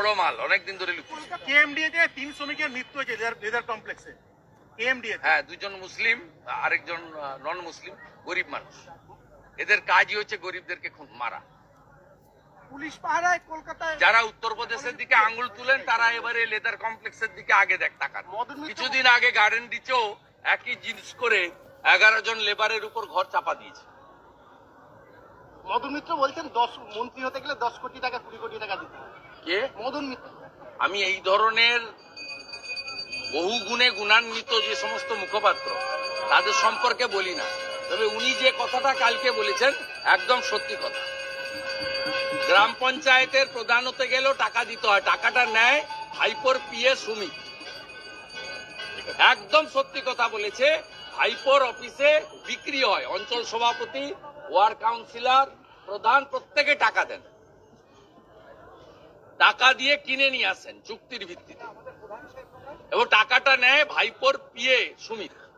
বড় মাল অনেকদিন ধরে লুকিয়ে কেএমডিএ তে তিন শ্রমিকের মৃত্যু হয়েছে লেদার কমপ্লেক্সে। কেএমডিএ হ্যাঁ দুজন মুসলিম আরেকজন নন মুসলিম গরিব মানুষ। এদের কাজই হচ্ছে গরিবদেরকে খুন মারা। পুলিশ পাহারায় কলকাতায় যারা উত্তরপ্রদেশের দিকে আঙ্গুল তুলেন তারা এবারে লেদার কমপ্লেক্সের দিকে আগে দেখ তাকান। কিছুদিন আগে গার্ডেন ডিচেও একই জিনিস করে এগারো জন লেবারের উপর ঘর চাপা দিয়েছে। মদন মিত্র বলছেন দশ মন্ত্রী হতে গেলে দশ কোটি টাকা কুড়ি কোটি টাকা দিতে। কে? মদন মিত্র আমি এই ধরনের বহু গুণে গুণান্বিত যে সমস্ত মুখপাত্র তাদের সম্পর্কে বলি না। তবে উনি যে কথাটা কালকে বলেছেন একদম সত্যি কথা। গ্রাম পঞ্চায়েতের প্রধান হতে গেলেও টাকা দিতে হয় টাকাটা নেয় ভাইপোর পিএ সুমি। একদম সত্যি কথা বলেছে ভাইপোর অফিসে বিক্রি হয়। অঞ্চল সভাপতি ওয়ার্ড কাউন্সিলর প্রধান প্রত্যেকে টাকা দেন। টাকা দিয়ে কিনে নিয়ে আসেন চুক্তির ভিত্তিতে। এবং টাকাটা নেয় ভাইপোর পিএ সুমিত।